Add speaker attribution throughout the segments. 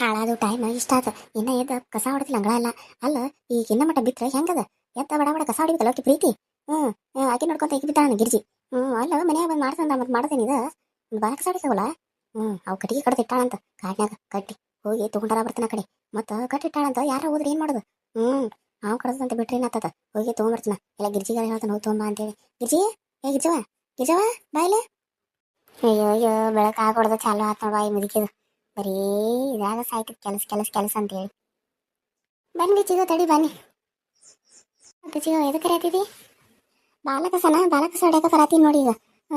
Speaker 1: ಹಾಳಾದು time ಇಷ್ಟ ಆತ. ಇನ್ನ ಎದ್ದ ಕಸ ಹೊಡೆದಿಲ್ಲ ಅಂಗಳ ಅಲ್ಲ. ಅಲ್ಲ ಈಗ ಇನ್ನ ಮಟ್ಟ ಬಿತ್ರ ಹೆಂಗದ? ಎತ್ತ ಬಡ ಬಡ ಕಸ ಹೊಡಿಬೇಕಲ್ಲ ಆಕಿ ಪ್ರೀತಿ? ಹ್ಮ್ ಆಕಿ ನೋಡ್ಕೊಂತ ಈಗ ಬಿದ್ದಾಳ ಗಿರ್ಜಿ. ಹ್ಮ್, ಅಲ್ಲ ಮನ್ಯಾಗ ಬಂದು ಮಾಡ್ತಾನ ಮತ್ ಮಾಡ್ತೇನೆ ಇದ? ಬಾಲ ಕಸ ಹೊಡಿಸವಲ್ಲ ಹ್ಮ್, ಅವ್ ಕಟ್ಟಿಗೆ ಕಡ್ದಿಟ್ಟಾಳಂತ ಕಾಡ್ನ್ಯಾಗ ಕಟ್ಟಿ ಹೋಗಿ ತಗೊಂಡಾರ ಬರ್ತಾನ ಕಡೆ. ಮತ್ತ ಕಟ್ಟಿಟ್ಟಾಳಂತ ಯಾರ ಹೋದ್ರೆ ಏನ್ ಮಾಡೋದು? ಹ್ಮ್, ಅವ್ ಕಡ್ದಂತ ಬಿಟ್ರೆ ಏನಾಗ್ತದ ಹೋಗಿ ತಗೊಂಡ್ಬರ್ತಾನ ಎಲ್ಲ ಗಿರ್ಜಿಗಾರ ಹೇಳ್ತಾನ, ಹೋಗಿ ತಗೊಂಬ ಅಂತೇಳಿ. ಗಿರ್ಜಿ, ಏ ಗಿರ್ಜವ ಗಿರ್ಜವ ಬಾಯ್ಲೆ ಅಯ್ಯೋ ಅಯ್ಯೋ ಬೆಳಕ ಆಗೊಡ್ದ ಚಾಲು ಆತ ಬಾಯಿ ಮುದುಕಿದ. ಬರೀ ಇದಾಗ ಸಾಯ್ತು ಕೆಲಸ ಕೆಲಸ ಕೆಲಸ ಅಂತೇಳಿ. ಬನ್ನಿ ಚಿಗೋ, ತಡಿ ಬನ್ನಿ. ಮತ್ತೆ ಚಿಗೋ ಎದಕ್ಕೆ ಕರೆಯತ್ತಿದಿ? ಬಾಲಕಸನ, ಬಾಲಕಸ ಹೊಡ್ಯಾಕ ಬರತ್ತೀನಿ ನೋಡಿ ಈಗ.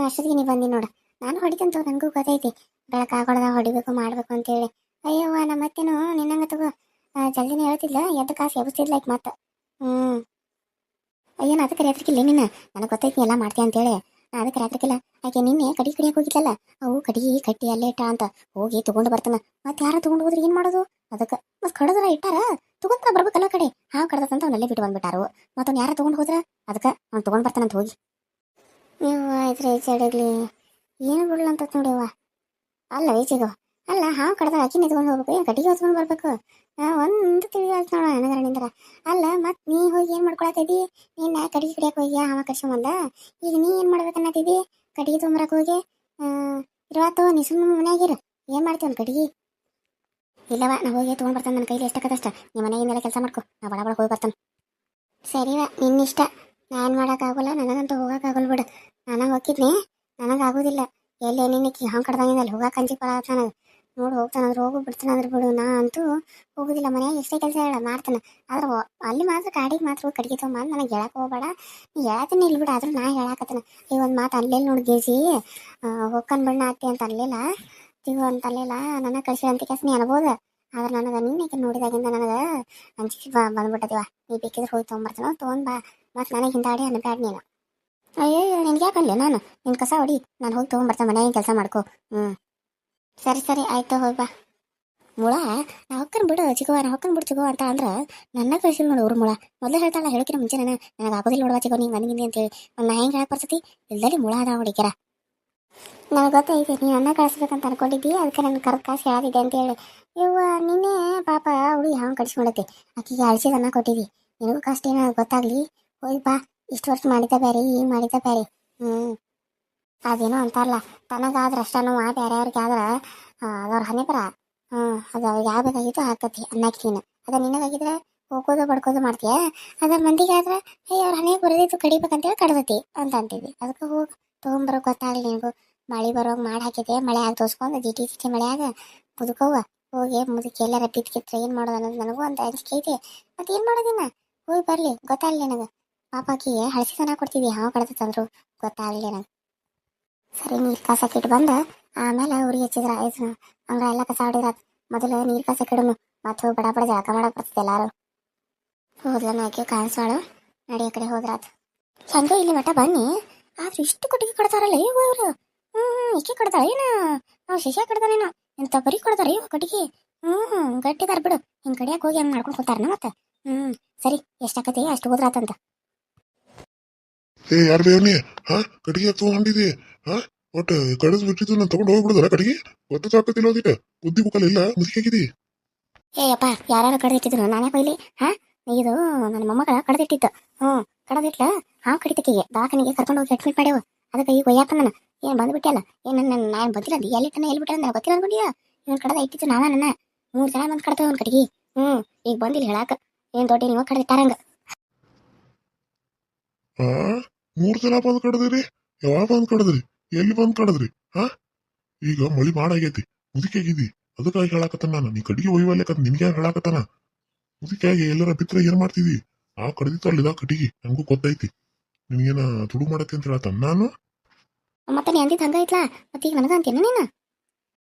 Speaker 1: ಅಷ್ಟೊತ್ತಿಗೆ ನೀ ಬಂದಿ ನೋಡು. ನಾನು ಹೊಡಿತಂತ ನನಗೂ ಗೊತ್ತೈತಿ. ಬೆಳಕ ಆಗೊಡ್ದ ಹೊಡಿಬೇಕು, ಮಾಡ್ಬೇಕು ಅಂತೇಳಿ. ಅಯ್ಯವ್ವ ನಮ್ಮ ಮತ್ತೇನು ನಿನ್ನಂಗ ತಗೋ ಜಲ್ದಿನೇ ಹೇಳ್ತಿದ್ಲ. ಎದ್ದು ಕಾಸು ಎಬ್ಸ್ತಿದ್ಲ ಈಗ ಮತ್ತೆ. ಹ್ಮ್. ಅಯ್ಯೋ ಅದಕ್ಕೆ ಕರೆಯತ್ರಿಕಿಲ್ಲ ನಿನ್ನ. ನನಗೆ ಗೊತ್ತೈತಿ ಎಲ್ಲ ಮಾಡ್ತೀಯ ಅಂತೇಳಿ. ಅದಕ್ಕೆ ರಾತ್ರಿಕಿಲ್ಲ. ಆಕೆ ನಿನ್ನೆ ಕಡಿ ಕಡಿಯಕ್ಕೆ ಹೋಗಿದ್ಲಲ್ಲ? ಅವು ಕಡಿ ಕಟ್ಟಿ ಅಲ್ಲೇ ಇಟ್ಟ ಅಂತ ಹೋಗಿ ತಗೊಂಡು ಬರ್ತಾನ. ಮತ್ತೆ ಯಾರ ತಗೊಂಡು ಹೋದ್ರೆ ಏನ್ ಮಾಡೋದು? ಅದಕ್ಕೆ ಮತ್ತೆ ಕಡದ್ರ ಇಟ್ಟಾರ? ತಗೊಂತ ಬರ್ಬೇಕಲ್ಲ ಕಡೆ. ಹಾವು ಕಡದಂತ ಅವ್ನಲ್ಲೇ ಬಿಟ್ಟು ಬಂದ್ಬಿಟ್ಟಾರು. ಮತ್ತ ಅವ್ನ ಯಾರ ತಗೊಂಡು ಹೋದ್ರ? ಅದಕ್ಕೆ ಅವ್ನು ತಗೊಂಡು ಬರ್ತಾನಂತ ಹೋಗಿ. ನೀವು ಇದ್ರೆ ಈಚೆಡಗ್ಲಿ ಏನು ಬಿಡಲ್ಲ ಅಂತ ನೋಡಿವ ಅಲ್ಲ ಈಚೆಗ ಅಲ್ಲ, ಹಾವು ಕಡದ ಅಕ್ಕಿನ ನೆತ್ಕೊಂಡು ಹೋಗ್ಬೇಕು. ಏನು ಕಟ್ಟಿಗೆ ಹೊತ್ಕೊಂಡು ಬರ್ಬೇಕು? ಒಂದು ತಿಳಿಯಾಯ್ತು ನೋಡ ನನಗರ ಅಲ್ಲ, ಮತ್ ನೀ ಹೋಗಿ ಏನ್ ಮಾಡ್ಕೊಳತ್ತಿದಿ ನೀನು ಕಟ್ಟಿಗೆ ಕಡಿಯಕ್ ಹೋಗಿ ಹಾವ ಕರ್ಸ್ಕೊಂಬಂದ ಈಗ ನೀ ಏನ್ ಮಾಡ್ಬೇಕನ್ನತ್ತಿದಿ ಕಟ್ಟಿಗೆ ತೊಗೊಂಬರಕ್ಕೆ ಹೋಗಿ? ಇರುವತ್ತು, ನೀ ಸುಮ್ಮನೆ ಮನ್ಯಾಗಿರು ಏನ್ ಮಾಡ್ತೀವಿ ಒಂದು ಕಟ್ಟಿಗೆ? ಇಲ್ಲವ ನಾ ಹೋಗಿ ತೊಗೊಂಡ್ ಬರ್ತಾನೆ ನನ್ನ ಕೈಲಿ ಎಷ್ಟಕ್ಕದಷ್ಟ ನಿಮ್ಮ ಮನೆಯಿಂದಲೇ ಕೆಲಸ ಮಾಡ್ಕೊ. ನಾ ಬಡ ಬಡ ಹೋಗಿ ಬರ್ತಾನೆ. ಸರಿವ ನಿನ್ನಿಷ್ಟ ನಾನು ಮಾಡೋಕ್ಕಾಗಲ್ಲ ನನಗಂತೂ ಹೋಗೋಕ್ಕಾಗಲ್ಲ ಬಿಡು. ನಾನು ಹೋಗಿದ್ನಿ ನನಗಾಗೋದಿಲ್ಲ ಎಲ್ಲೇ ನಿನ್ನಕ್ಕೆ ಹಂಗೆ ಕಡ್ದಂಗಿಲ್ಲ ಹೋಗಕ್ಕೆ ಅಂಜಿ ಬರ ನನಗೆ ನೋಡು, ಹೋಗ್ತಾನಂದ್ರೆ ಹೋಗು, ಬಿಡ್ತಾನಂದ್ರೆ ಬಿಡು. ನಾ ಅಂತೂ ಹೋಗುದಿಲ್ಲ ಮನ್ಯಾಗ, ಎಷ್ಟೇ ಕೆಲಸ ಹೇಳ ಮಾಡ್ತಾನೆ. ಆದ್ರೆ ಅಲ್ಲಿ ಮಾತ್ರ ಗಾಡಿಗೆ ಮಾತ್ರ ಕಡಿಗೆ ತೊಗೊಂಬಂದು ನನಗೆ ಹೇಳಕ್ಕೆ ಹೋಗ್ಬೇಡ. ನೀ ಹೇಳತ್ತೀನಿ ಇಲ್ಲಿ ಬಿಡು, ಆದ್ರೂ ನಾ ಹೇಳಕತ್ತನ. ಈ ಒಂದು ಮಾತು ಅಲ್ಲೇಲಿ ನೋಡಿ ಗೇಜಿ. ಹೊಕ್ಕನ್ ಬಣ್ಣ ಹಾಕ್ತಿ ಅಂತ ಅನ್ಲಿಲ್ಲ ತಿಗೋ ಅಂತ ಅಲ್ಲಿಲ್ಲ ನನ್ನ ಕಳ್ಸಿ ಅಂತ ಕೆಲಸ ನೀ ಅನ್ಬೋದ. ಆದ್ರೆ ನನಗೆ ನಿನ್ನೆ ನೋಡಿದಾಗಿಂದ ನನಗೆ ಅಂಜಿಕೆ ಬಂದ್ಬಿಟ್ಟದಿವ ನೀ ಬೇಕಿದ್ರೆ ಹೋಗಿ ತೊಗೊಂಬರ್ತಾನ, ತೊಗೊಂಡ್ ಬಾ. ಮತ್ತೆ ನನಗೆ ಹಿಂದಾಡಿ ಅನ್ಬ್ಯಾಡ ನೀನು. ಅಯ್ಯೋ ನಿನ್ಗೆ ಯಾಕಂದೆ ನಾನು? ನಿನ್ ಕಸ ಹೊಡಿ. ನಾನು ಹೋಗಿ ತೊಗೊಂಬರ್ತಾನೆ ಮನೆಯಾಗ ಕೆಲಸ ಮಾಡ್ಕೊ. ಹ್ಞೂ ಸರಿ ಸರಿ, ಆಯ್ತು ಹೋಗ್ಬಾ ಮುಳ ನಾ ಹೊಕ್ಕನ್ ಬಿಡು, ಚಿಗವ ನಾ ಹೊಕ್ಕನ್ ಬಿಡು, ಚಿಗವ ಅಂತ ಅಂದ್ರೆ ನನ್ನ ಕಳಿಸಿಲ್ ನೋಡು ಅವ್ರ ಮುಳ. ಮೊದ್ಲು ಹೇಳ್ತಾಳ ಹೇಳಕಿನ ಮುಂಚೆ ನಾನು, ನನಗೆ ಆಗೋದಿಲ್ಲ ನೋಡುವ ಚಿಕ್ಕ ನೀನು ಬಂದಿದ್ದೀನಿ ಅಂತೇಳಿ ಹೇಳಿ. ನಾ ಹೆಂಗೆ ಹೇಳಕ್ ಬರ್ತೈತಿ? ಇಲ್ದಲ್ಲಿ ಮುಳ ಅದ ಹುಡುಗಿರ ನನಗೆ ಗೊತ್ತೈತೆ ನೀನು ಅನ್ನ ಕಳಿಸ್ಬೇಕಂತ ಅನ್ಕೊಂಡಿದ್ದಿ ಅದಕ್ಕೆ ನನ್ನ ಕರ್ ಕಾಸು ಹೇಳದಿದೆ ಅಂತೇಳಿ ಇವ್ವ ನಿನ್ನೆ ಪಾಪ ಹುಡುಗಿ ಹಾವು ಕಡಿಸ್ಕೊಂಡೈತಿ ಆಕಿಗೆ ಅಳಿಸಿದ ಅನ್ನ ಕೊಟ್ಟಿದ್ದಿ ನಿನಗೂ ಕಷ್ಟ ಏನೋ ಗೊತ್ತಾಗ್ಲಿ? ಹೋಯ್ ಬಾ, ಇಷ್ಟು ವರ್ಷ ಮಾಡಿದ ಬೇರೆ ಈ ಮಾಡಿದ ಬೇರೆ ಹ್ಞೂ ಅದೇನೋ ಅಂತಾರಲ್ಲ, ತನಗಾದ್ರೆ ಅಷ್ಟ ನೋವು ಬೇರೆಯವ್ರಿಗೆ ಆದ್ರೆ ಅದವ್ರ ಹಣೆ ಬರ ಹ್ಞೂ ಅದು ಅವ್ರಿಗೆ ಯಾವ ಬೇಕಾಗಿತ್ತು ಹಾಕತಿ ಅನ್ನಕ್ಕೆ ನೀನು. ಅದ ನಿನಗಾಗಿದ್ರೆ ಹೋಗೋದು, ಬಡ್ಕೋದು ಮಾಡ್ತೀಯ? ಅದ್ರ ಮಂದಿಗೆ ಆದ್ರೆ ಅಯ್ಯ ಅವ್ರ ಹಣೆಗೆ ಬರೋದಿತ್ತು, ಕಡಿಬೇಕಂತೇಳಿ ಕಡ್ದತಿ ಅಂತ ಅಂತೀವಿ ಅದಕ್ಕೆ ಹೋಗಿ ತೊಗೊಂಬರೋ ಗೊತ್ತಾಗ್ಲಿ ನಿನಗೂ ಮಳೆ ಬರೋ ಮಾಡಿ ಹಾಕಿದೆ ಮಳೆ ಆಗಿ ತೋರಿಸ್ಕೊಂಡು ಜಿಟಿ ಜಿಟಿ ಮಳೆಯಾಗ ಮುದುಕವ್ವ ಹೋಗಿ ಮುದುಕಿ ಎಲ್ಲಾರ ಬಿತ್ಕಿತ್ರ ಏನು ಮಾಡೋದು ಅನ್ನೋದು ನನಗೂ ಅಂತ ಅಂಜಿಕೆ ಐತಿ. ಮತ್ತೆ ಏನು ಮಾಡೋದಿನ ಹೋಗಿ ಬರಲಿ, ಗೊತ್ತಾಗಲಿ ನನಗೆ. ಪಾಪಾಕಿಗೆ ಹಳಸಿ ತನ ಕೊಡ್ತಿದ್ವಿ ಹಾವು ಕಡ್ತಂದ್ರು ಗೊತ್ತಾಗಲಿ ನನಗೆ ಸರಿ, ನೀರ್ ಕಸ ಕಿಟ್ಟು ಬಂದ, ಆಮೇಲೆ ಉರಿ ಹಚ್ಚಿದ್ರ ಆಯ್ತು ಅಂಗಳ ಎಲ್ಲ ಕಸ ಹೊಡಿದ್ರ ಮೊದಲು ನೀರ್ ಕಸ ಮತ್ತು ಬಡ ಬಡ ಜಳಕ ಮಾಡಕ್ ಬರ್ತದೆ ಎಲ್ಲಾರು. ಹೋದ್ಲನ ಆಕೆ ಕಾಣಿಸ್ವಾಳು, ನಡಿ ಆ ಕಡೆ ಹೋದ್ರಾತ್. ಹೆಂಗೆ ಇಲ್ಲಿ ಮಠ ಬನ್ನಿ? ಆದ್ರೆ ಇಷ್ಟು ಕೊಟ್ಟಿಗೆ ಕೊಡ್ತಾರಲ್ಲ ಅವರು ಹ್ಮ್ ಇಕ್ಕೆ ಕೊಡ್ತಾಳ, ಏನ? ನಾವು ಶಿಷ್ಯ ಕೊಡ್ತಾನೇನೋ ಎಂತ ಬರೀ ಕೊಡ್ತಾರ ಇವ್ ಕೊಟ್ಟಿಗೆ. ಹ್ಮ್ ಗಟ್ಟಿದಾರ ಬಿಡು. ಹಿಂಗ್ ಕಡಿಯಾಕ ಹೋಗಿ ಹಂಗ್ ಮಾಡ್ಕೊಂಡು ಕೂತಾರನ ಮತ್ತೆ? ಹ್ಮ್, ಸರಿ, ಎಷ್ಟಾಕತಿ, ಅಷ್ಟು ಹೋದ್ರಾತಂತ.
Speaker 2: ಏ ಯಾರು ಬೇವನಿ ಹಾ ಕಟ್ಟಿಗೆ ತಗೊಂಡಿದಿ ಹಾ ಒಟ್ಟು ಕಡದ್ ಬಿಟ್ಟಿದ್ದು ನಾನು ತಗೊಂಡು ಹೋಗ್ಬಿಡುದಲ್ಲ ಕಟ್ಟಿಗೆ? ಒತ್ತು ಸಾಕತ್ತಿಲ್ಲ ಓದಿಟ ಬುದ್ಧಿ ಬುಕ್ಕಲ್ಲ ಇಲ್ಲ ಮುದುಕಿಯಾಗಿದಿ
Speaker 1: ಏಯಪ್ಪ ಯಾರ್ಯಾರು ಕಡ್ದಿಟ್ಟಿದ್ರು ನಾನೇ ಇಲ್ಲಿ ಹಾ ಇದು ನನ್ನ ಮೊಮ್ಮಗಳ ಕಡ್ದಿಟ್ಟಿತ್ತು ಹ್ಮ್ ಕಡದಿಟ್ಲ ಹಾವು ಕಡಿತಕ್ಕಿಗೆ ದಾಖನಿಗೆ ಕರ್ಕೊಂಡು ಹೋಗಿ ಅಡ್ಮಿಟ್ ಮಾಡ್ಯಾವ. ಅದಕ್ಕೆ ಈಗ ಒಯ್ಯಾಕ ನಾನು ಏನ್ ಬಂದ್ಬಿಟ್ಟಲ್ಲ ಏನ್ ನನ್ನ ನಾನು ಬಂದಿಲ್ಲ ಅದು? ಎಲ್ಲಿ ತನ ಎಲ್ಲಿ ನನಗೆ ಗೊತ್ತಿಲ್ಲ ಅನ್ಕೊಂಡಿಯ? ಇವನ್ ಕಡದ ಇಟ್ಟಿತ್ತು ನಾನು ನನ್ನ. ಮೂರ್ ಜನ ಬಂದ್ ಕಡ್ತೇವೆ ಒಂದ್ ಕಡೆಗೆ ಹ್ಮ್ ಈಗ ಬಂದಿಲ್ಲ ಹೇಳಾಕ. ಏನ್ ದೊಡ್ಡ ನೀವು ಕಡ್ದಿಟ್ಟಾರಂಗ
Speaker 2: ಹಾ ಮೂರ್ ಜನ ಬಂದ್ ಕಡದ್ರಿ? ಯಾವಾಗ ಬಂದ್ ಕಡದ್ರಿ? ಎಲ್ಲಿ ಬಂದ್ ಕಡದ್ರಿ? ಹಾ? ಈಗ ಮಳಿ ಮಾಡಾಗೈತಿ ಮುದುಕಿಯಾಗಿದಿ ಅದಕ್ಕಾಗಿ ಹೇಳಾಕತ್ತ ನಾನು. ನೀ ಕಡಿಗೆ ಒಯ್ಯಲ್ಲಕತ್ ನಿನ್ಗೆ ಹೇಳಾಕತ್ತಾನ? ಮುದುಕಿಯಾಗಿ ಎಲ್ಲರ ಬಿತ್ರ ಏನ್ ಮಾಡ್ತಿದಿ ಆ ಕಡ್ದಿತ್ತು ಅಲ್ಲಿದ ಕಟ್ಟಿಗೆ. ನಂಗೂ ಗೊತ್ತೈತಿ. ನಿನ್ಗೇನ ತುಡು ಮಾಡತ್ತೆ ಅಂತ ಹೇಳತ್ತ ನಾನು?
Speaker 1: ಮತ್ತೆ ನೀ ಅಂದಿದ್ ಹಂಗ ಐತ್ಲಾ? ಮತ್ತೆ ಈಗ ನನಗ ಅಂತೀನ ನೀನ?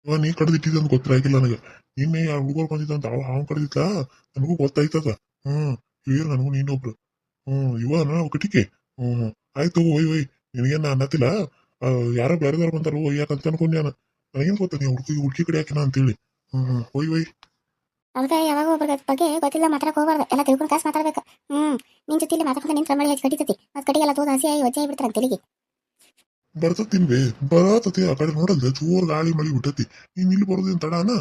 Speaker 2: ಇವ ನೀ ಕಡ್ದಿಟ್ಟಿದ್ ಅಂತ ಗೊತ್ತಿರಾಗಿಲ್ಲ ನನಗೆ. ನಿನ್ನೆ ಆ ಹುಡುಗರು ಬಂದಿದ್ದ ಅಂತ ಅವ ಹಾವು ಕಡ್ದಿತ್ತ ನನಗೂ ಗೊತ್ತಾಯ್ತದ ಹ್ಮ್. ಏನ್ ನನಗೂ ನೀನೊಬ್ರು. ಹ್ಮ್. ಇವ ನಾವು ಕಟಿಕೆ ಹ್ಮ್. ಆಯ್ತು ಒಯ್ ಒಯ್ ನಿನಗೇನು ಅನ್ನತಿಲ್ಲ? ಆ, ಯಾರೋ ಬೇರೆದವ್ರು ಓಯ್ ಒಯ್ಯಾಕಂತ ಅನ್ಕೊಂಡ್ಯಾನ ನನಗೇನ್ ಗೊತ್ತ ನೀವು ಹುಡುಕಿ ಹುಡುಕಿ ಕಡೆ ಹಾಕಿನ ಅಂತೇಳಿ. ಹ್ಮ್ ಹ್ಮ್ ಒಯ್ ಒಯ್.
Speaker 1: ಅದಕ್ಕೆ ಯಾವಾಗ ಒಬ್ಬರ ಬಗ್ಗೆ ಗೊತ್ತಿಲ್ಲ ಮಾತ್ರ ಹೋಗ್ಬಾರ್ದು. ಎಲ್ಲ ತಿಳ್ಕೊಂಡು ಕಾಸು ಮಾತಾಡ್ಬೇಕು. ಹ್ಮ್ ನಿನ್ ಜೊತೆ ಮಾತಾಡ್ಕೊಂಡು ನಿನ್ನ ಪ್ರಮಾಣ ಹೆಚ್ಚು ಕಡಿತತಿ ಮತ್ತು ಕಡೆಗೆಲ್ಲ ತೋದ ಹಸಿ ಆಗಿ ಒಜ್ಜೆ ಬಿಡ್ತಾರ ತೆಲಿಗೆ.
Speaker 2: ಬರ್ತತಿನ್ ಬೇ ಬರತತಿ ಆ ಕಡೆ ನೋಡಲ್ಲ ಜೋರ್ ಗಾಳಿ ಮಳಿ ಬಿಟ್ಟತಿ. ನೀನ್ ಇಲ್ಲಿ ಬರೋದೇನ್ ತಡಾನ?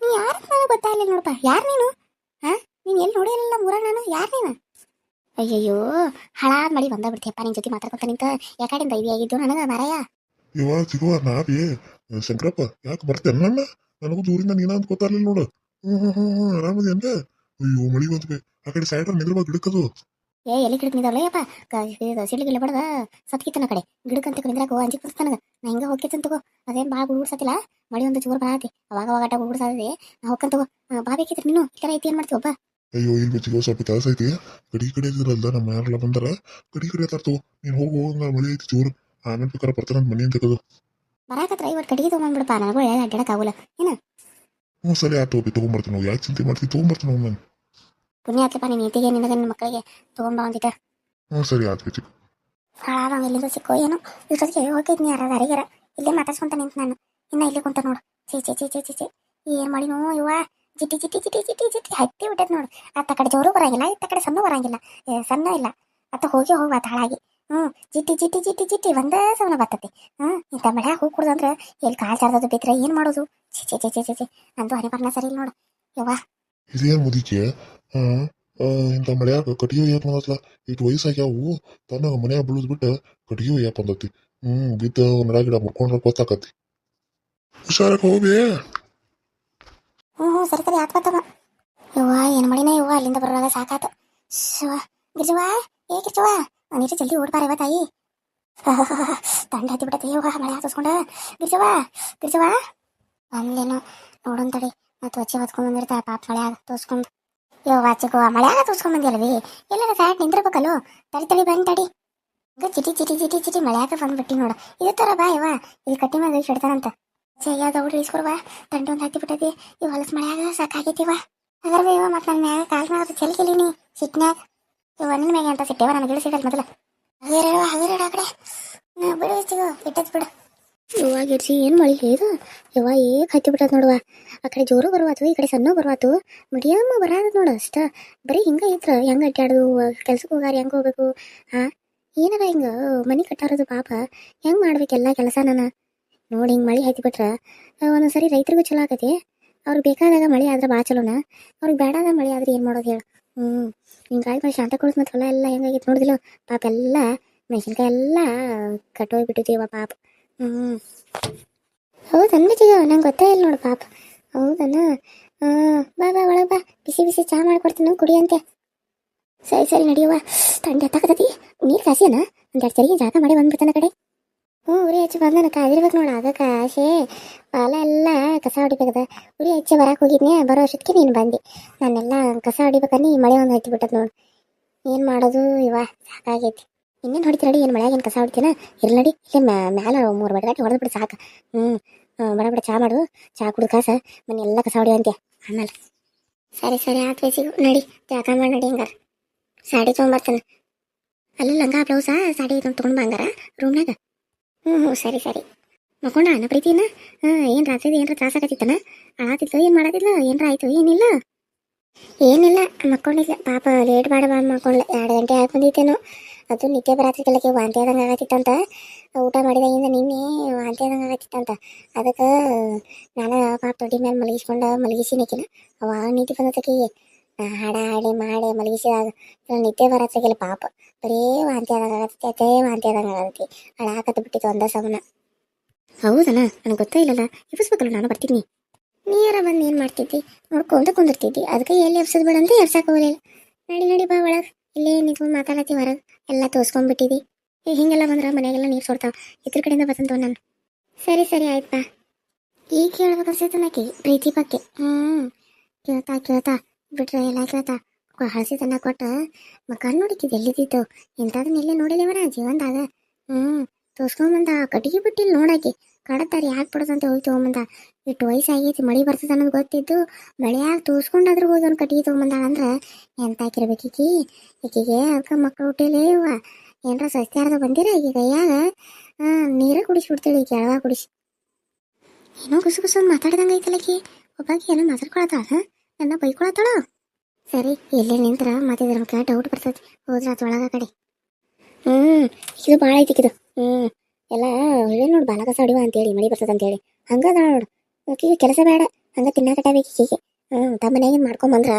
Speaker 1: ನೀ ಯಾರನ್ನ ಗೊತ್ತಾಗಲಿಲ್ಲ ನೋಡಪ್ಪ. ಯಾರು ನೀನು? ಹಾ ನೀನು ಎಲ್ಲಿ ನೋಡಿರಲಿಲ್ಲ ಊರಾಗ ನಾನು? ಯಾರು ನೀನು? ಅಯ್ಯಯ್ಯೋ ಹಳಾದ್ ಮಳಿ ಬಂದ ಬಿಡ್ತೀಯಪ್ಪ ನಿನ್ ಜೊತೆ ಮಾತಾಡ್ಕೊಂತ ನಿಂತ ಯಾಕಡಿಂದ ಆಗಿದ್ದು ನನಗ ಮಾರಾಯ.
Speaker 2: ಇವ ಸಿಗುವ ನಾವೇ? ಶಂಕರಪ್ಪ ಯಾಕೆ ಬರ್ತೇನೆ ನನ್ನ ನನಗೂ ದೂರಿಂದ ನೀನ ಅಂತ ಗೊತ್ತಾಗ್ಲಿಲ್ಲ ನೋಡು. ಹ್ಮ್ ಹ್ಮ್ ಹ್ಮ್ ಹ್ಮ್ ಆರಾಮದಿ ಅಂತ ಅಯ್ಯೋ ಮಳಿ ಬಂದ್ಬೇ ಆ ಕಡೆ ಸೈಡ್ ನಿಂದ್ರ ಗಿಡಕ್ಕದು.
Speaker 1: ಏ ಎಲ್ಲಿ ಗಿಡಕ್ಕೆ ನಿಂದವಲ್ಲಯ್ಯಪ್ಪ ಸಿಡ್ಲಿಗಿಲ್ಲ ಬಡದ? ಸತ್ಕಿತ್ತನ ಕಡೆ. ಗಿಡಕ್ಕಂತ ನಿಂದ್ರಾಕ ಅಂಜಿಕ್ ಬರ್ತ ನನಗ. ನಾ ಹಿಂಗ ಹೋಗ್ಕಿತ್ತಂತ ತಗೋ. ಅದೇನ್ ಬಾ ಗುಡ್ಸತ್ತಿಲ್ಲ ಮಳಿ ಒಂದು ಚೂರು ಬರಾತಿ ಅವಾಗ ಅವಾಗ ಗುಡ್ಸಾದಿ ನಾ ಹೋಗ್ಕಂತ ತಗೋ. ಬಾ ಬೇಕಿದ್ರೆ ನೀನು ಈ ಥರ ಐತಿ ಏನ್ ಮಾಡ್ತೀವಪ್ಪ
Speaker 2: ಅಯ್ಯೋ ಇಲ್ಲಿ ಬೆಚ್ಚಿಗೆ ಸ್ವಲ್ಪ ಕೆಲಸ ಐತಿ. ಕಡಿ ಕಡೆ ಇದ್ರಲ್ಲ ನಮ್ಮ ಯಾರೆಲ್ಲ ಬಂದಾರ. ಕಡಿ ಕಡೆ ತರ್ತು ನೀನು ಹೋಗು ಹೋಗಂಗ ಮಳೆ ಐತಿ ಚೂರು. ಆಮೇಲೆ ಬೇಕಾರೆ ಬರ್ತಾನ ಅಂತ ಮನೆ ಅಂತ ತೆಗೆದು
Speaker 1: ಬರಾಕತ್ರ ಇವತ್ತು ಕಡಿಗೆ ತೊಗೊಂಡ್ಬಿಡಪ್ಪ ನನಗೂ ಹೇಳಿ ಅಡ್ಡಾಡಕ್ಕಾಗಲ್ಲ ಆಗುಲ್ಲ.
Speaker 2: ಹ್ಞೂ ಸರಿ ಆತು ಹೋಗಿ ತೊಗೊಂಬರ್ತೀನಿ ಯಾಕೆ ಚಿಂತೆ ಮಾಡ್ತಿ? ತೊಗೊಂಬರ್ತೀನಿ ಹೋಗ್ ನಾನು.
Speaker 1: ಪುಣ್ಯ ಆತ್ಲಪ್ಪ ನಿನ್ನ ಹೆಂಡತಿಗೆ ನಿನಗ ನಿನ್ನ ಮಕ್ಕಳಿಗೆ ತಗೊಂಬ ಒಂದಿಟ
Speaker 2: ಹ್ಞೂ ಸರಿ ಆಯ್ತು ಬೆಚ್ಚಿ
Speaker 1: ಹಾಳಾಗ ಎಲ್ಲಿಂದ ಸಿಕ್ಕೋ ಏನೋ? ಇಷ್ಟೊತ್ತಿಗೆ ಹೋಗಿದ್ನಿ ಯಾರ ಅರಿಗೆರ ಇಲ್ಲೇ ಮಾತಾಡ್ಸ್ಕೊಂತ ನಿಂತ ನಾನು. ಇನ್ನ ಇಲ್ಲೇ ಕುಂತ ನೋಡು. ಚೀ ಚೀ ಚೀ ಚೀ ಚೀ ಏನು ಏನ್ ಮಾಡಿನೋ ಇವ ಜಿಟಿ ಜಿಟಿ ಜಿಟಿ ಜಿಟಿ ಜಿಟಿ ಹತ್ತಿ ಬಿಟ್ಟದ್ ನೋಡು. ಅತ್ತ ಕಡೆ ಜೋರು ಬರಂಗಿಲ್ಲ ಇತ್ತ ಕಡೆ ಸಣ್ಣ ಬರಂಗಿಲ್ಲ. ಸಣ್ಣ ಇಲ್ಲ. ಅತ್ತ ಹೋಗಿ ಹೋಗ್ಬಾತ ಹಾಳಾಗಿ. ಹ್ಮ್ ಜಿಟಿ ಜಿಟಿ ಜಿಟಿ ಜಿಟಿ ಒಂದೇ ಸವನ ಬರ್ತತಿ. ಹ್ಮ್ ಇಂಥ ಮಳೆ ಹೂ ಕುಡ್ದಂದ್ರೆ ಎಲ್ಲಿ ಕಾಲು ಜಾರ್ದದು ಬಿದ್ರೆ ಏನ್ ಮಾಡೋದು? ಚಿ ಚಿ ಚಿ ಚಿ ಚಿ ಚಿ ನಂದು ಹನಿ ಬರ್ನ ಸರಿ ಇಲ್ಲ ನೋಡು. ಯವ್ವ.
Speaker 2: ಇದೇನು ಮುದಿಕೆ? ಹಾಂ ಇಂಥ ಮಳ್ಯಾಗ ಕಟ್ಟಿಗೆ ಏಪ್ ಬಂದತ್ಲ? ಇಟ್ಟು ವಯಸ್ಸಾಗ್ಯಾವು. ತನ್ನ ಮನ್ಯಾಗ ಬೀಳುದ್ ಬಿಟ್ಟು ಕಟ್ಟಿಗೆ ಏಪ್ ಬಂದತಿ? ಹ್ಞೂ, ಬಿದ್ದ ನಡ ಗಿಡ ಮುರ್ಕೊಂಡ್ರೆ ಗೊತ್ತಾಕತಿ ಹುಷಾರಕ್ಕೆ ಹೋಗ್ಬೇ.
Speaker 1: ಹ್ಞೂ ಆತ್ಮತ್ತವ ಯವ್ವ, ಏನು ಮಾಡಿನ ಯವ್ವ? ಅಲ್ಲಿಂದ ಬರುವಾಗ ಸಾಕಾತು. ಶಿವ ಗಿರ್ಜವ್ವ, ಏ ಗಿರ್ಜವ್ವ ನೀರು ಜಲ್ದಿ ಓಡ್ಬಾರವ ತಾಯಿ. ತಂಡ ಹತ್ತಿ ಬಿಡತ್ತೆ ಯವ್ವ, ಮಳೆ ಹಾಕಿಸ್ಕೊಂಡ ಗಿರ್ಜವ್ವ ಗಿರ್ಜವ್ವ. ಅಲ್ಲೇನೋ ನೋಡೋಣ ತಡಿ. ಮತ್ತು ಹೊಚ್ಚಿ ಹೊತ್ಕೊಂಡ್ ಪಾಪ ಮಳೆಯಾಗ ತೋರ್ಸ್ಕೊಂಡು. ಯವ್ವ ಚಿಕ್ಕವ್ವ ಆಗ ತೋರ್ಸ್ಕೊಂಡ್ ಬಂದಿಲ್ವಿ ಎಲ್ಲರ ಫ್ಯಾಟ್ ನಿಂದಿರ್ಬೇಕಲ್ಲೋ? ತಡಿ ತಡಿ, ಬಂದ್ ತಡಿ. ಚಿಟಿ ಚಿಟಿ ಚಿಟಿ ಚಿಟಿ ಚಿಟಿ ಆಗ ಬಂದ್ಬಿಟ್ಟಿ ನೋಡು. ಇದು ತರ ಬಾ ಯವ್ವ. ಇಲ್ಲಿ ಕಟ್ಟಿ ಮಾಡಿ ಇಡ್ತಾನಂತ. ಸರಿಯಾದ ಹುಡ್ರಿ ಇಸ್ಕೊಡ್ವಾ. ತಂಡ ಒಂದು ಹತ್ತಿ ಬಿಟ್ಟೈತಿ. ಈ ಹೊಲಸು ಮಳ್ಯಾಗ ಸಾಕಾಗೈತಿವ ಅದ್ರ ಇವ ಮತ್ತೆ ನನ್ನ ಮ್ಯಾಗ ಕಾಲ್ ಮ್ಯಾಗ ಚೆಲ್ಕಿಲೀನಿ ಸಿಟ್ನ್ಯಾಗ. ಇವ ನಿನ್ನ ಮ್ಯಾಗ ಅಂತ ಸಿಟ್ಟೆವ? ನನಗೆ ಗಿಡಿಸಿಡಲ್ ಮೊದಲ. ಹಗೇರವ ಹಗೇರಡ ಆ ಕಡೆ. ನಾ ಬಿಡು ಸಿಗು ಇಟ್ಟದ್ ಬಿಡು. ಇವಾಗ ಗಿಡ್ಸಿ ಏನು ಮಳಿ ಇದು ಇವ ಏಕ್ ಹತ್ತಿ ಬಿಟ್ಟದ ನೋಡುವ. ಆ ಕಡೆ ಜೋರು ಬರುವಾತು, ಈ ಕಡೆ ಸಣ್ಣ ಬರುವಾತು. ಮಿಡಿಯಮ್ಮ ಬರಾದ ನೋಡು ಅಷ್ಟ. ಬರೀ ಹಿಂಗ ಇದ್ರ ಹೆಂಗ ಅಡ್ಡಾಡುದು ಕೆಲ್ಸಕ್ಕೆ ಹೋಗಾರ ಹೆಂಗ ಹೋಗ್ಬೇಕು? ಹಾ ಏನಾರ ಹಿಂಗ ಮನಿ ಕಟ್ಟಾರದು ಪಾಪ. ಹೆಂಗ ಮಾಡ್ಬೇಕು ಎಲ್ಲಾ ಕೆಲಸ ನಾನು ನೋಡಿ ಹಿಂಗೆ ಮಳೆ ಹತ್ತಿ ಒಂದೊಂದು ಸರಿ ರೈತರಿಗೂ ಚಲೋ ಆಗತಿ ಅವ್ರಿಗೆ ಬೇಕಾದಾಗ ಮಳೆ ಆದ್ರೆ ಭಾಳ ಚಲೋನ ಅವ್ರಿಗೆ ಬೇಡಾದ ಮಳೆ ಆದ್ರೆ ಏನು ಮಾಡೋದು ಹೇಳು. ಹ್ಞೂ ಹಿಂಗಾಗಿ ಮಳೆ ಶಾಂತ ಕೊಡಿಸ್ ಮತ್ತು ಹೊಲ ಎಲ್ಲ ಹೆಂಗಾಗಿತ್ತು ನೋಡಿದಿಲ್ಲ ಪಾಪ ಎಲ್ಲ, ಮೆಣಸಿನ್ಕಾಯಿ ಎಲ್ಲ ಕಟ್ಟೋಗ್ಬಿಟ್ಟಿದ್ದೀವ ಪಾಪ. ಹ್ಞೂ ಹೌದು ಬಿಜಿಗ ನಂಗೆ ಗೊತ್ತೇ ಇಲ್ಲ ನೋಡು ಪಾಪ. ಹೌದನ? ಬಾ ಬಾ, ಒಳಗೆ ಬಾ. ಬಿಸಿ ಬಿಸಿ ಚಹಾ ಮಾಡ್ಕೊಡ್ತೀನಿ ಕುಡಿಯಂತೆ ಸರಿ ಸರಿ ನಡೆಯುವ ತಂಡ ಎತ್ತಾಕತತಿ ನೀರು ಕಾಸಿಯನ? ಒಂದೆರಡು ಸರಿಗೆ ಜಾಗ ಮಾಡಿ ಬಂದ್ಬಿಡ್ತಾನ ಕಡೆ. ಹ್ಞೂ ಉರಿ ಹಚ್ಚಿ ಬಂದನ ಕಾದಿರ್ಬೇಕು ನೋಡು ಆಗ ಕಾಶೆ ಹೊಲ ಎಲ್ಲ ಕಸ ಹೊಡಿಬೇಕದ. ಉರಿ ಹಚ್ಚಿ ಬರಕ್ಕೆ ಹೋಗಿದ್ನೆ ಬರೋ ಅಷ್ಟೊತ್ತಿಗೆ ನೀನು ಬಂದಿ. ನಾನೆಲ್ಲ ಕಸ ಹೊಡಿಬೇಕನ್ನ ಈ ಮಳೆ ಒಂದು ಹತ್ತಿ ಬಿಟ್ಟದ ನೋಡು. ಏನು ಮಾಡೋದು ಇವ? ಸಾಕಾಗೈತಿ. ಇನ್ನೇನು ಹೊಡಿತೀನಿ ನಡಿ ಏನು ಮಳೆಯಾಗೇನು ಕಸ ಹೊಡಿತೀನ? ಇರಲಿ ನಡಿ ಇಲ್ಲಿ ಮ್ಯಾಲ ಮೂರು ಬಡಗಾಟಿ ಹೊಡೆದು ಬಿಡು ಸಾಕು. ಹ್ಞೂ ಬಡ ಬಡ ಚಾ ಮಾಡು. ಚಾ ಕುಡು ಕಾಸ. ಮನೆ ಎಲ್ಲ ಕಸ ಹೊಡಿಯುವಂತೆ ಆಮೇಲೆ ಸರಿ ಸರಿ, ಆತ್ ವಯಸ್ಸಿಗೂ. ನಡಿ ಜಾಕ ಮಾಡಿ, ನಡಿ ಹಂಗಾರ. ಸಾಡಿ ತೊಗೊಂಬರ್ತಾನೆ. ಅಲ್ಲ ಲಂಗ ಬ್ಲೌಸಾ? ಸಾಡಿ ತೊಗೊಂಡು ಬಂಗಾರ ರೂಮ್ನಾಗ? ಹ್ಞೂ ಹ್ಞೂ ಸರಿ ಸರಿ. ಮಕ್ಕೊಂಡ ಅನ್ನ ಪ್ರೀತಿನ? ಏನು ರಾತ್ರಿ ಏನಾರ ತ್ರಾಸ ಆಗತ್ತಿತ್ತನ? ಅಳಾತಿದ್ಲು ಏನು ಮಾಡತ್ತಿದ್ಲು ಏನಾರ ಆಯಿತು, ಏನಿಲ್ಲ? ಏನಿಲ್ಲ ಮಕ್ಕೊಂಡಿಲ್ಲ ಪಾಪ ಲೇಟ್ ಮಾಡ ಬಾ ಮಕ್ಕೊಂಡ್ಲ. ಎರಡು ಗಂಟೆ ಆಗಿ ಬಂದಿತ್ತೇನೋ ಅದು ನಿದ್ದೆ ಬರಾತಿದ್ದಲಕ್ಕೆ ವಾಂತಿ ಆದಂಗೆ ಆಗತ್ತಿತ್ತಂತ. ಊಟ ಮಾಡಿದಾಗಿಂದ ನಿನ್ನೆ ವಾಂತಿ ಆದಂಗೆ ಆಗತ್ತಿತ್ತಂತ. ಅದಕ್ಕೆ, ನಾನು ಪಾಪ ತೊಡಿ ಮೇಲೆ ಮಲಗಿಸ್ಕೊಂಡು ಮಲಗಿಸಿನಕಿನ ಅವಾಗ ನಿದ್ದೆ ಬಂದತಕಿಗೆ. ಹಾಡ ಹಾಡಿ ಮಾಡಿ ಮಲಗಿಸಿದಾಗ ನಿದ್ದೆ ಬರತ್ತಾಗಿಲ್ಲ ಪಾಪ. ಬರೇ ವಾಂತಿ ಆದಂಗೆ ಆಗತ್ತೈತಿ ಅದೇ ವಾಂತಿ ಆದಂಗೆ ಆಗತ್ತೈತಿ ಅಳಾಕತ್ತ ಬಿಟ್ಟಿತ್ತು ಒಂದ ಸಮನ ಹೌದನ ನನಗೆ ಗೊತ್ತೇ ಇಲ್ಲಲ್ಲ. ಎಬ್ಬಿಸ್ಬೇಕಲ್ಲ, ನಾನು ಬರ್ತೀನಿ ನೀರ ಬಂದು ಏನು ಮಾಡ್ತಿದ್ದಿ? ನೋಡ್ಕೊಂತ ಕುಂದಿರ್ತಿದ್ದಿ. ಅದಕ್ಕೆ ಎಲ್ಲಿ ಎಬ್ಸೋದು ಬೇಡ ಅಂತ ಹೋಗಲಿಲ್ಲ. ನಡಿ ನಡಿ ಬಾ ಒಳಗೆ. ಇಲ್ಲೇ ನಿಂತ್ಕೊಂಡು ಮಾತಾಡತ್ತಿ ಹೊರಗೆ. ಎಲ್ಲ ತೋರಿಸ್ಕೊಂಡ್ಬಿಟ್ಟಿದ್ದಿ ಏ, ಹಿಂಗೆಲ್ಲ ಬಂದ್ರೆ ಮನೆಗೆಲ್ಲ ನೀರು ಸೋರ್ತಾವ. ಇದ್ರ ಕಡೆಯಿಂದ ಬರ್ತಂತ ನಾನು. ಸರಿ ಸರಿ, ಆಯ್ತು ಈಗ ಅನ್ಸೈತೆ ನಾಕಿ ಪ್ರೀತಿ ಬಗ್ಗೆ. ಹ್ಞೂ ಕೇಳ್ತಾ ಕೇಳ್ತಾ. ಬಿಟ್ರೆ ಎಲ್ಲ ಕೇಳ್ತಾ ಕೊ- ಹಳಸಿ ತನ್ನ ಕೊಟ್ಟ ಮಕ ನೋಡಿಕಿದ್ ಎಲ್ಲಿದ್ದಿತ್ತು ಇಂಥದನ್ನ ಎಲ್ಲೇ ನೋಡಿದೇವನ ಜೀವನದಾಗ. ಹ್ಮ್, ತೋರ್ಸ್ಕೊಂಬಂದ, ಕಟ್ಟಿಗೆ ಬಿಟ್ಟಿಲ್ಲ ನೋಡಾಕಿ. ಕಡತಾರಿ ಯಾಕೆ ಬಿಡೋದಂತ ಹೋಗಿ ತೊಗೊಂಬಂದ ಇಟ್ಟು ವಯಸ್ಸಾಗೈತಿ, ಮಳಿ ಬರ್ತದ ಅನ್ನೋದು ಗೊತ್ತಿದ್ದು, ಮಳೆಯಾಗ ತೋರ್ಸ್ಕೊಂಡಾದ್ರೂ ಹೋಗಿ ಅವ್ನು ಕಟ್ಟಿಗೆ ತೊಗೊಂಬಂದಾಳ ಅಂದ್ರೆ ಎಂತ ಹಾಕಿರ್ಬೇಕೀಕಿ ಈಕಿಗೆ ಅದಕ್ಕೆ ಮಕ್ಕಳು ಹುಟ್ಟಿಲೇ ಇವ ಏನ್ರ ಸಸ್ಯಾರದ ಬಂದಿರ ಈಗ ಕೈಯಾಗ? ನೀರೇ ಕುಡಿಸಿ ಕುಡಿಸ್ಬಿಡ್ತಾಳೆ ಈಗ ಅಳವಾ ಕುಡಿಸಿ. ಏನೋ ಗುಸು ಗುಸು ಮಾತಾಡ್ದಂಗೆ ಐತಲಕಿ ಒಬ್ಬಾಕಿ ಏನೋ ಮಾತಾಡ್ಕೊಳತ್ತಾಳ ನನ್ನ ಬೈಕೊಳತ್ತಾಳ? ಸರಿ ಇಲ್ಲಿ ನಿಂತ್ರ ಮಾತಿದ್ರ ಮಕ್ಕ ಡೌಟ್ ಬರ್ತೈತಿ, ಹೋದ್ರ ಒಳಗ ಕಡೆ. ಹ್ಮ್, ಇದು ಭಾಳ ಐತಿ ಇದು ಹ್ಮ್, ಎಲ್ಲ ಹೇಳಿ ನೋಡು ಬಾಲಕ ಹೊಡಿವ ಅಂತೇಳಿ, ಮಳಿ ಬರ್ತದ ಅಂತೇಳಿ. ಹಂಗ ಅದಾಳ ನೋಡು. ಆಕಿಗೆ ಕೆಲಸ ಬೇಡ, ಹಂಗ ತಿನ್ನಾಕಟ್ಟ ಬೇಕು ಈಕಿಗೆ. ಹ್ಞೂ ತಮ್ಮ ಮನೆಯಾಗಿಂದ ಮಾಡ್ಕೊಂಬಂದ್ರ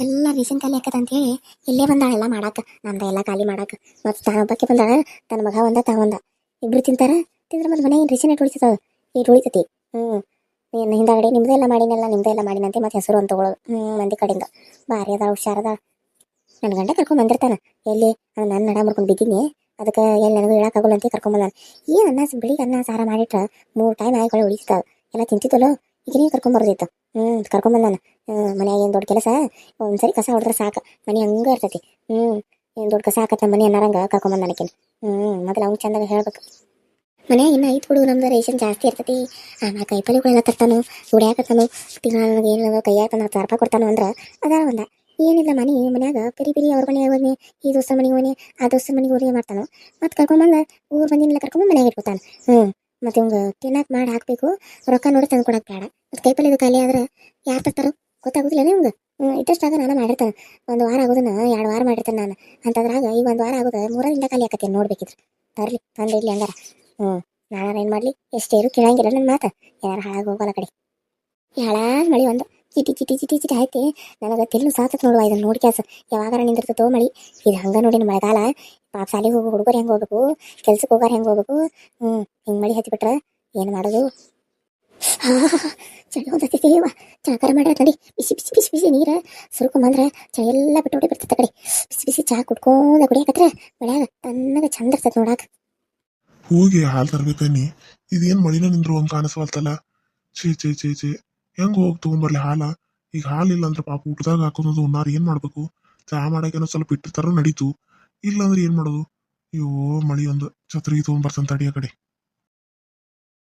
Speaker 1: ಎಲ್ಲ ರೀಸೆಂಟ್ ಖಾಲಿ ಆಕತ್ತ ಅಂತೇಳಿ, ಇಲ್ಲೇ ಬಂದಾಳ ಎಲ್ಲ ಮಾಡಾಕ, ನಮ್ದ ಎಲ್ಲ ಖಾಲಿ ಮಾಡಾಕ. ಮತ್ತು ತಾ ಹಬ್ಬಕ್ಕೆ ಬಂದಾಳ ತನ್ನ ಮಗ ಒಂದ ತಾ ಒಂದ. ಇಬ್ರು ತಿಂತಾರ, ತಿಂದ್ರೆ ಮತ್ತೆ ಮನೆಯಾಗಿನ ರೇಷನ್ ಇಟ್ಟು ಉಳಿತದ ಇಟ್ಟು ಉಳಿತತಿ ಹ್ಞೂ ಏನು ಹಿಂದಾಗಡೆ ನಿಮ್ದೆಲ್ಲ ಮಾಡಿನಲ್ಲ ನಿಮ್ದೆಲ್ಲ ಮಾಡಿನಂತೆ, ಮತ್ತೆ ಹೆಸರು ಅಂತ ತಗೊಳ್ಳೋದು ಮಂದಿ ಕಡೆಯಿಂದ. ಭಾರಿ ಅದ ಹುಷಾರದ ನನ್ನ ಗಂಡ ಕರ್ಕೊಂಡ್ ಬಂದಿರ್ತಾನ. ಎಲ್ಲಿ? ನಾನು ನಡ ಮಾಡ್ಕೊಂಡು ಬಿದ್ದೀನಿ. ಅದಕ್ಕೆ ಎಲ್ಲಿ ನನಗೂ ಹೇಳಕ್ಕಾಗಲ್ಲ ಅಂತ ಕರ್ಕೊಂಬಂದಾನ ಏನು ಅನ್ನ ಬೆಳಿಗ್ಗೆ ಅನ್ನ, ಸಾರ ಮಾಡಿಟ್ರ ಮೂರು ಟೈಮ್ ಆಯ್ಕೊಳ್ಳಿ ಉಳಿತಾವ ಎಲ್ಲ ತಿಂತಿದ್ದಲ್ಲೋ? ಈಗ ನೀವು ಕರ್ಕೊಂಬರ್ದಿತ್ತು ಹ್ಞೂ ಕರ್ಕೊಂಡ್ ಬಂದಾನ. ಮನ್ಯಾಗ ಏನು ದೊಡ್ಡ ಕೆಲಸ? ಒಂದ್ಸರಿ ಕಸ ಹೊಡೆದ್ರೆ ಸಾಕು. ಮನೆ ಹಂಗೆ ಇರ್ತೈತಿ. ಹ್ಞೂ ಏನು ದೊಡ್ಡ ಕಸ ಹಾಕತ್ತ ಮನೆ ಅನ್ನರಂಗ ಕರ್ಕೊಂಬಂದಾನಕಿನ ಹ್ಞೂ ಮೊದಲು ಅವ್ನು ಚಂದಾಗ ಹೇಳ್ಬೇಕು. ಮನ್ಯಾಗ ಇನ್ನೂ ಐದು ಬಿಡು, ನಮ್ದು ರೇಷನ್ ಜಾಸ್ತಿ ಇರ್ತೈತಿ. ಆಮೇಲೆ ಕೈಪಲ್ಯಗಳೆಲ್ಲ ತರ್ತಾನು ದುಡಿಯಾಕತ್ತಾನು ತಿಂಗಳ ನನಗೆ ಏನಿಲ್ಲ ಕೈಯಾಗ ತಂದು ಹತ್ತು ರೂಪಾಯಿ ಕೊಡ್ತಾನು ಅಂದ್ರೆ ಅದಾರ ಒಂದ. ಏನಿಲ್ಲ ಮನೆ, ಮನ್ಯಾಗ ಪಿರಿ ಪಿರಿ ಅವ್ರ ಮನೆಗೆ ಹೋಗಿ ಈ ದೋಸ್ತ ಮನೆಗೆ ಹೋಗಿ ಆ ದೋಸ್ತ ಮನೆಗೆ ಹೋಗಿ ಮಾಡ್ತಾನು? ಮತ್ತೆ ಕರ್ಕೊಂಬಂದ ಊರ್ ಬಂದಿಲ್ಲ ಕರ್ಕೊಂಡು ಮನ್ಯಾಗ ಇಟ್ಕೊತಾನೆ ಹ್ಞೂ ಮತ್ತೆ ಇವಂಗ ತಿನ್ನಕ್ಕೆ ಮಾಡಿ ಹಾಕಬೇಕು, ರೊಕ್ಕ ನೋಡಿ ತಂದು ಕೊಡಕ್ ಬೇಡ ಮತ್ತು ಕೈಪಲ್ಯದು ಖಾಲಿ ಆದ್ರೆ ಯಾರು ತರ್ತಾರೋ? ಗೊತ್ತಾಗುದಿಲ್ಲ ನಿಮ್ಗೆ ಇದ್ದಷ್ಟಾಗ ನಾನು ಮಾಡಿರ್ತಾನೆ. ಒಂದು ವಾರ ಆಗೋದನ್ನ ಎರಡು ವಾರ ಮಾಡಿರ್ತಾನೆ ನಾನು. ಅಂತದ್ರಾಗ ಈ ಒಂದು ವಾರ ಆಗೋದು, ಮೂರರಿಂದ ಖಾಲಿ ಆಕತ್ತೇನೆ ನೋಡ್ಬೇಕಿದ್ರೆ. ತರ್ಲಿ, ತಂದು ಇಲ್ಲಿ ಹಂಗಾರ. ಹ್ಞೂ ನಾನು ಏನು ಮಾಡಲಿ? ಎಷ್ಟೇರು ಕೇಳಂಗಿಲ್ಲ ನನ್ನ ಮಾತು. ಯಾರು ಹಾಳಾಗಿ ಹೋಗಲ್ಲ ಕಡೆ. ಹಾಳಾಗಿ ಮಳಿ ಒಂದು ಚಿಟಿ ಚಿಟಿ ಚಿಟಿ ಚಿಟಿ ಆಯ್ತಿ. ನನಗೆ ತಿನ್ನು ಸಾತತ್ ನೋಡುವ ಇದನ್ನ ನೋಡಿ ಕೆಲಸ. ಯಾವಾಗಾರ ನಿಂದಿರ್ತತೋ ಮಳಿ. ಇದು ಹಂಗ ನೋಡಿ ಮಳೆಗಾಲ. ಪಾಪ ಶಾಲೆಗೆ ಹೋಗೋ, ಹುಡುಗರು ಹೆಂಗೆ ಹೋಗ್ಬೇಕು? ಕೆಲ್ಸಕ್ಕೆ ಹೋಗಾರ ಹೆಂಗೆ ಹೋಗ್ಬೇಕು? ಹ್ಞೂ, ಹಿಂಗೆ ಮಳಿ ಹತ್ತಿ ಬಿಟ್ರೆ ಏನು ಮಾಡೋದು? ಚಳಿ ಹೋಗ್ತೈತಿ ಇವ ಚಾಕರ ಮಾಡ್ರ ನೋಡಿ. ಬಿಸಿ ಬಿಸಿ ಬಿಸಿ ಬಿಸಿ ನೀರು ಸುರುಕೊಂಬಂದ್ರೆ ಚಳಿ ಎಲ್ಲ ಬಿಟ್ಟು ಬರ್ತೈತೆ ಕಡೆ. ಬಿಸಿ ಬಿಸಿ ಚಹಾ ಕುಡ್ಕೊಂಡ ಕುಡಿಯಾಕತ್ರ ಮಳ್ಯಾಗ ತನ್ನಗೆ ಚಂದ ಇರ್ತೈತೆ ನೋಡಾಕ.
Speaker 2: ಹೋಗಿ ಹಾಲು ತರಬೇಕನ್ನಿ ಇದೇನು ಮಳಿನ ನಿಂದ್ರು ಅಂತ ಕಾಣಿಸ್ವಲ್ತಲ್ಲ? ಛೇ ಛೇ ಛೇ ಛೇ. ಹೆಂಗ್ ಹೋಗಿ ತಗೊಂಬರ್ಲಿ ಹಾಲ? ಈಗ ಹಾಲಿಲ್ಲ ಅಂದ್ರೆ ಪಾಪ ಊಟದಾಗ ಹಾಕೋದು ಉನ್ನಾರ ಏನ್ ಮಾಡಬೇಕು? ಚಾ ಮಾಡೋಕೇನೋ ಸ್ವಲ್ಪ ಇಟ್ಟಿರ್ತಾರ ನಡೀತು. ಇಲ್ಲ ಅಂದ್ರೆ ಏನ್ ಮಾಡೋದು? ಅಯ್ಯೋ, ಮಳಿ ಒಂದು ಛತ್ರಿ ತಗೊಂಬರ್ತಂತ ಆ ಕಡೆ.